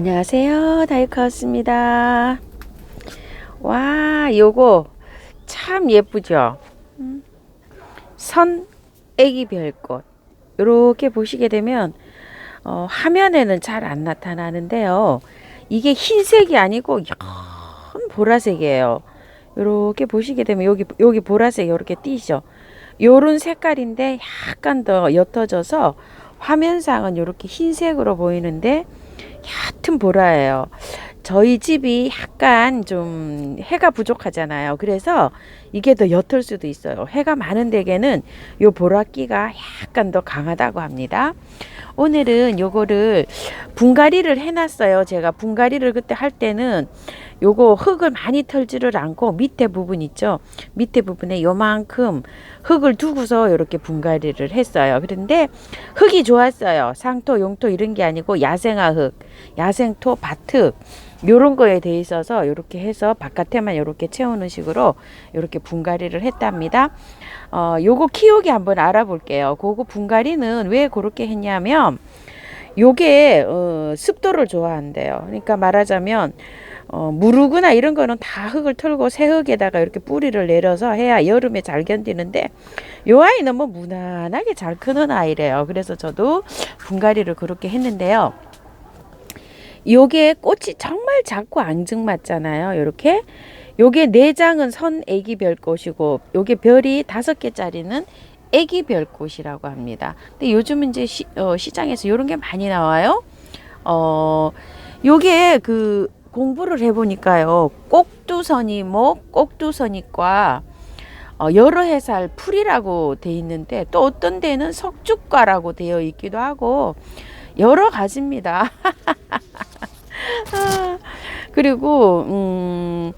안녕하세요. 다이카우스입니다. 와, 요거 참 예쁘죠? 음. 선 애기 별꽃. 요렇게 보시게 되면 어, 화면에는 잘 안 나타나는데요. 이게 흰색이 아니고 연 보라색이에요. 요렇게 보시게 되면 여기 여기 보라색 요렇게 띄죠. 요런 색깔인데 약간 더 옅어져서 화면상은 요렇게 흰색으로 보이는데 얕은 보라예요. 저희 집이 약간 좀 해가 부족하잖아요. 그래서 이게 더 옅을 수도 있어요. 해가 많은 데에는 요 보라기가 약간 더 강하다고 합니다. 오늘은 요거를 분갈이를 해놨어요. 제가 분갈이를 그때 할 때는 요거 흙을 많이 털지를 않고 밑에 부분 있죠. 밑에 부분에 요만큼 흙을 두고서 이렇게 분갈이를 했어요. 그런데 흙이 좋았어요. 상토, 용토 이런 게 아니고 야생화 흙, 야생토, 밭흙 요런 거에 돼 있어서 이렇게 해서 바깥에만 이렇게 채우는 식으로 이렇게 분갈이를 했답니다. 어, 요거 키우기 한번 알아볼게요. 그거 분갈이는 왜 그렇게 했냐면 요게 어, 습도를 좋아한대요. 그러니까 말하자면 어, 무르거나 이런 거는 다 흙을 털고 새 흙에다가 이렇게 뿌리를 내려서 해야 여름에 잘 견디는데 요 아이는 뭐 무난하게 잘 크는 아이래요. 그래서 저도 분갈이를 그렇게 했는데요. 요게 꽃이 정말 작고 앙증맞잖아요. 요렇게 요게 네 장은 선 애기 별꽃이고 요게 별이 다섯 개짜리는 애기 별꽃이라고 합니다. 근데 요즘은 이제 시, 어, 시장에서 요런 게 많이 나와요. 어, 요게 그 공부를 해보니까요. 꼭두선이목, 뭐 꼭두선이과 어, 여러 해살 풀이라고 돼 있는데 또 어떤 데는 석죽과라고 되어 있기도 하고 여러 가지입니다. 아, 그리고 음,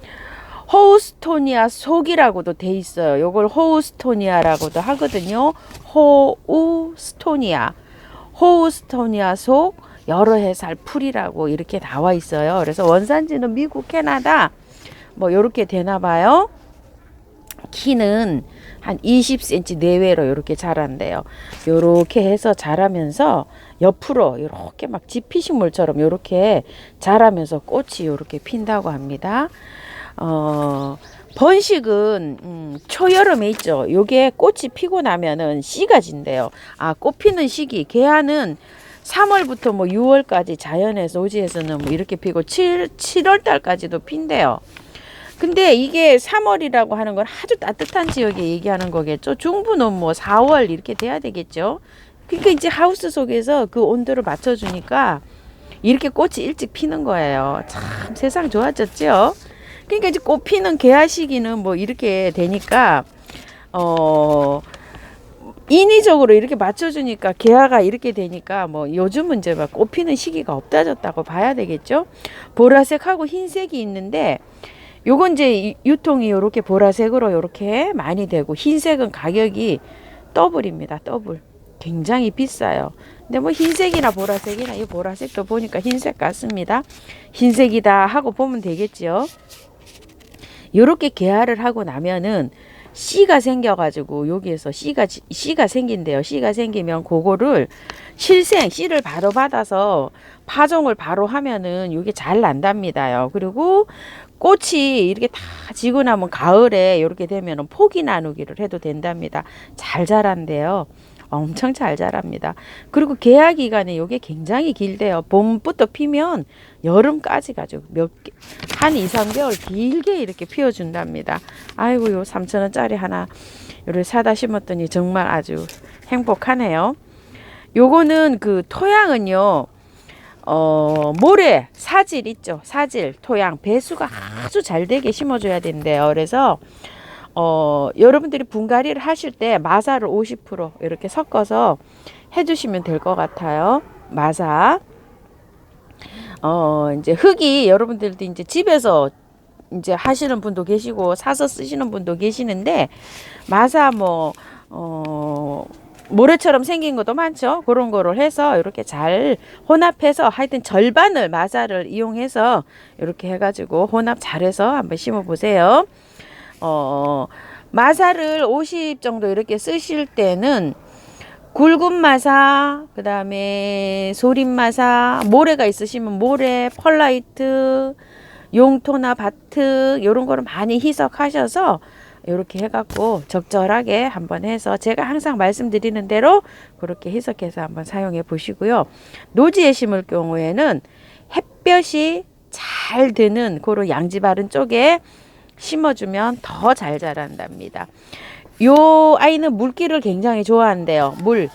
호우스토니아 속이라고도 돼 있어요. 요걸 호우스토니아라고도 하거든요. 호우스토니아. 호우스토니아 속 여러 해살 풀이라고 이렇게 나와 있어요. 그래서 원산지는 미국, 캐나다 뭐 요렇게 되나 봐요. 키는 한 20cm 내외로 이렇게 자란대요. 요렇게 해서 자라면서 옆으로 이렇게 막 지피식물처럼 이렇게 자라면서 꽃이 이렇게 핀다고 합니다. 어, 번식은 음, 초여름에 있죠. 요게 꽃이 피고 나면은 씨가 진대요. 아, 꽃 피는 시기 개화는 3월부터 뭐 6월까지 자연에서 오지에서는 뭐 이렇게 피고 7, 7월 달까지도 핀대요. 근데 이게 3월이라고 하는 건 아주 따뜻한 지역에 얘기하는 거겠죠. 중부는 뭐 4월 이렇게 돼야 되겠죠. 그러니까 이제 하우스 속에서 그 온도를 맞춰주니까 이렇게 꽃이 일찍 피는 거예요. 참 세상 좋아졌죠. 그러니까 이제 꽃 피는 개화 시기는 뭐 이렇게 되니까 어 인위적으로 이렇게 맞춰주니까 개화가 이렇게 되니까 뭐 요즘은 이제 막 꽃 피는 시기가 없다졌다고 봐야 되겠죠. 보라색하고 흰색이 있는데 요건 이제 유통이 이렇게 보라색으로 이렇게 많이 되고 흰색은 가격이 더블입니다. 더블. 굉장히 비싸요. 근데 뭐 흰색이나 보라색이나 이 보라색도 보니까 흰색 같습니다. 흰색이다 하고 보면 되겠죠. 요 렇게 개화를 하고 나면은 씨가 생겨가지고 여기에서 씨가 씨가 생긴대요. 씨가 생기면 그거를 실생 씨를 바로 받아서 파종을 바로 하면은 이게 잘 난답니다요. 그리고 꽃이 이렇게 다 지고 나면 가을에 이렇게 되면은 포기 나누기를 해도 된답니다. 잘 자란대요. 엄청 잘 자랍니다. 그리고 개화 기간에 이게 굉장히 길대요. 봄부터 피면 여름까지 가지고 몇 개, 한 2, 3개월 길게 이렇게 피워 준답니다. 아이고, 요 3천원짜리 하나, 요를 사다 심었더니 정말 아주 행복하네요. 요거는 그 토양은요, 어, 모래, 사질 있죠. 사질, 토양, 배수가 아주 잘 되게 심어줘야 된대요. 그래서, 어, 여러분들이 분갈이를 하실 때 마사를 50% 이렇게 섞어서 해주시면 될 것 같아요. 마사. 어, 이제 흙이 여러분들도 이제 집에서 이제 하시는 분도 계시고 사서 쓰시는 분도 계시는데 마사 뭐, 어, 모래처럼 생긴 것도 많죠. 그런 거를 해서 이렇게 잘 혼합해서 하여튼 절반을 마사를 이용해서 이렇게 해가지고 혼합 잘해서 한번 심어 보세요. 어, 마사를 50 정도 이렇게 쓰실 때는 굵은 마사, 그 다음에 소림 마사, 모래가 있으시면 모래, 펄라이트, 용토나 바트 요런 거를 많이 희석하셔서 이렇게 해갖고 적절하게 한번 해서 제가 항상 말씀드리는 대로 그렇게 희석해서 한번 사용해 보시고요. 노지에 심을 경우에는 햇볕이 잘 드는 그런 양지 바른 쪽에 심어주면 더 잘 자란답니다. 요 아이는 물기를 굉장히 좋아한대요. 물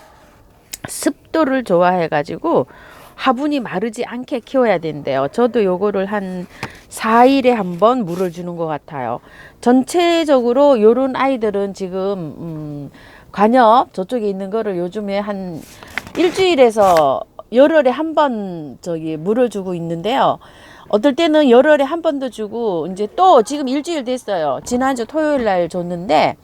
습도를 좋아해가지고 화분이 마르지 않게 키워야 된대요. 저도 요거를 한 4일에 한 번 물을 주는 것 같아요. 전체적으로 요런 아이들은 지금 음, 관엽 저쪽에 있는 거를 요즘에 한 일주일에서 열흘에 한 번 저기 물을 주고 있는데요. 어떨 때는 열흘에 한 번도 주고 이제 또 지금 일주일 됐어요. 지난주 토요일 날 줬는데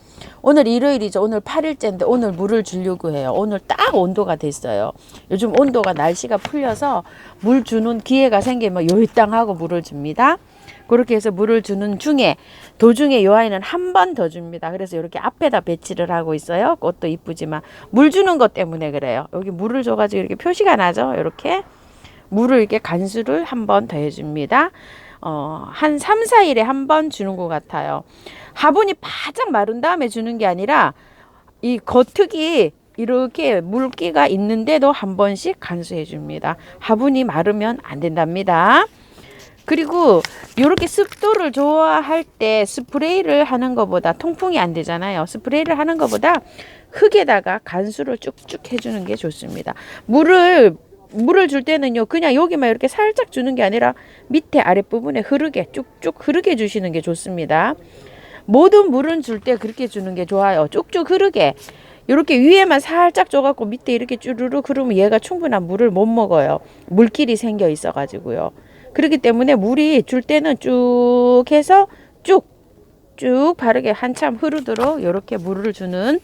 오늘 일요일이죠. 오늘 8일째인데 오늘 물을 주려고 해요. 오늘 딱 온도가 됐어요. 요즘 온도가 날씨가 풀려서 물 주는 기회가 생기면 요일당하고 물을 줍니다. 그렇게 해서 물을 주는 중에 도중에 요 아이는 한 번 더 줍니다. 그래서 이렇게 앞에다 배치를 하고 있어요. 꽃도 이쁘지만 물 주는 것 때문에 그래요. 여기 물을 줘가지고 이렇게 표시가 나죠. 이렇게 물을 이렇게 간수를 한 번 더 해 줍니다. 어, 한 3, 4일에 한 번 주는 것 같아요. 화분이 바짝 마른 다음에 주는 게 아니라 이 겉흙이 이렇게 물기가 있는데도 한 번씩 간수해 줍니다. 화분이 마르면 안 된답니다. 그리고 이렇게 습도를 좋아할 때 스프레이를 하는 것보다 통풍이 안 되잖아요. 스프레이를 하는 것보다 흙에다가 간수를 쭉쭉 해주는 게 좋습니다. 물을 물을 줄 때는요 그냥 여기만 이렇게 살짝 주는 게 아니라 밑에 아랫부분에 흐르게 쭉쭉 흐르게 주시는 게 좋습니다. 모든 물은 줄 때 그렇게 주는 게 좋아요. 쭉쭉 흐르게 이렇게 위에만 살짝 줘갖고 밑에 이렇게 쭈르르 흐르면 얘가 충분한 물을 못 먹어요. 물길이 생겨 있어 가지고요. 그렇기 때문에 물이 줄 때는 쭉 해서 쭉, 쭉 바르게 한참 흐르도록 이렇게 물을 주는,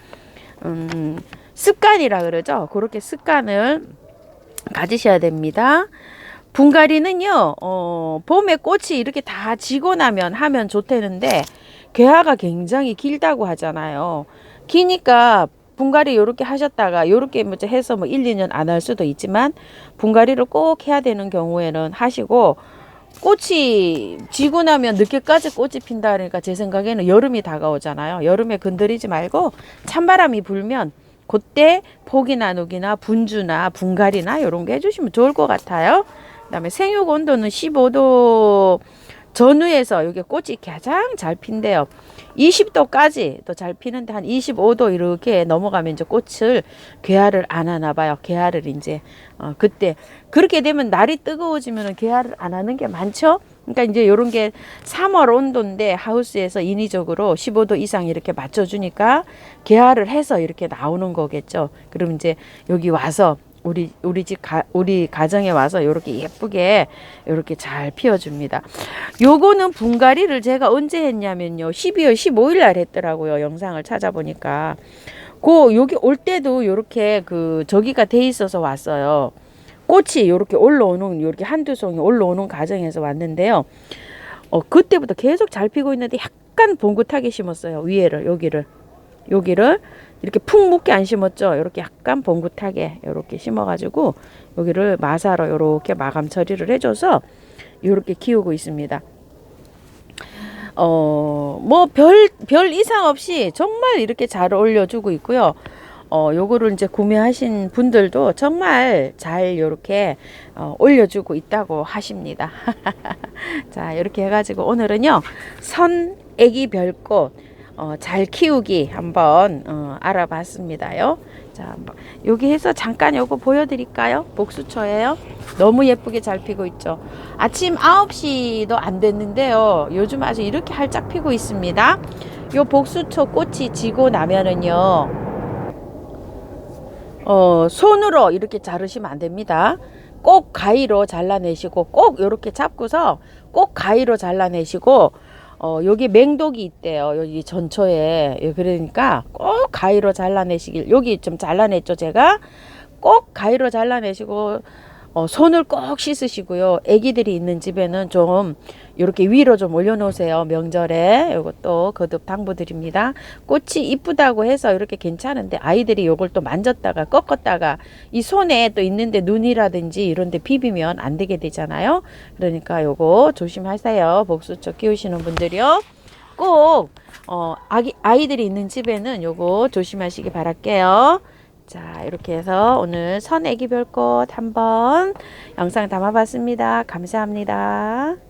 음, 습관이라 그러죠. 그렇게 습관을 가지셔야 됩니다. 분갈이는요, 어, 봄에 꽃이 이렇게 다 지고 나면 하면 좋다는데, 괴화가 굉장히 길다고 하잖아요. 기니까 분갈이 이렇게 하셨다가 이렇게 뭐 해서 뭐 1, 2년 안 할 수도 있지만 분갈이를 꼭 해야 되는 경우에는 하시고 꽃이 지고 나면 늦게까지 꽃이 핀다 그러니까 제 생각에는 여름이 다가오잖아요. 여름에 건드리지 말고 찬바람이 불면 그때 포기 나누기나 분주나 분갈이나 이런 거 해주시면 좋을 것 같아요. 그 다음에 생육 온도는 15도 전후에서 여기 꽃이 가장 잘 핀대요. 20도까지 또 잘 피는데 한 25도 이렇게 넘어가면 이제 꽃을 개화를 안 하나 봐요. 개화를 이제 어 그때 그렇게 되면 날이 뜨거워지면 개화를 안 하는 게 많죠. 그러니까 이제 요런 게 3월 온도인데 하우스에서 인위적으로 15도 이상 이렇게 맞춰주니까 개화를 해서 이렇게 나오는 거겠죠. 그럼 이제 여기 와서 우리 우리 집 가, 우리 가정에 와서 이렇게 예쁘게 이렇게 잘 피워줍니다. 요거는 분갈이를 제가 언제 했냐면요. 12월 15일 날 했더라고요. 영상을 찾아보니까. 고 여기 올 때도 이렇게 그 저기가 돼 있어서 왔어요. 꽃이 이렇게 올라오는 이렇게 한두 송이 올라오는 과정에서 왔는데요. 어 그때부터 계속 잘 피고 있는데 약간 봉긋하게 심었어요. 위에를 여기를 여기를 이렇게 푹 묻게 안 심었죠. 이렇게 약간 봉긋하게 이렇게 심어가지고 여기를 마사로 이렇게 마감 처리를 해줘서 이렇게 키우고 있습니다. 어, 뭐 별, 별 이상 없이 정말 이렇게 잘 올려주고 있고요. 어, 요거를 이제 구매하신 분들도 정말 잘 이렇게 어, 올려주고 있다고 하십니다. 자, 이렇게 해가지고 오늘은요, 선 애기 별꽃, 어, 잘 키우기 한번 어, 알아봤습니다요. 자, 뭐, 여기 해서 잠깐 요거 보여드릴까요? 복수초예요. 너무 예쁘게 잘 피고 있죠. 아침 9시도 안 됐는데요. 요즘 아주 이렇게 활짝 피고 있습니다. 요 복수초 꽃이 지고 나면은요. 어, 손으로 이렇게 자르시면 안 됩니다. 꼭 가위로 잘라내시고 꼭 이렇게 잡고서 꼭 가위로 잘라내시고 어, 여기 맹독이 있대요. 여기 전초에. 예, 그러니까 꼭 가위로 잘라내시길. 여기 좀 잘라냈죠, 제가. 꼭 가위로 잘라내시고, 어, 손을 꼭 씻으시고요. 아기들이 있는 집에는 좀 이렇게 위로 좀 올려놓으세요. 명절에 이것도 거듭 당부드립니다. 꽃이 이쁘다고 해서 이렇게 괜찮은데 아이들이 이걸 또 만졌다가 꺾었다가 이 손에 또 있는데 눈이라든지 이런데 비비면 안 되게 되잖아요. 그러니까 요거 조심하세요. 복수초 키우시는 분들이요. 꼭 어, 아기 아이들이 있는 집에는 요거 조심하시기 바랄게요. 자, 이렇게 해서 오늘 선애기 별꽃 한번 영상 담아봤습니다. 감사합니다.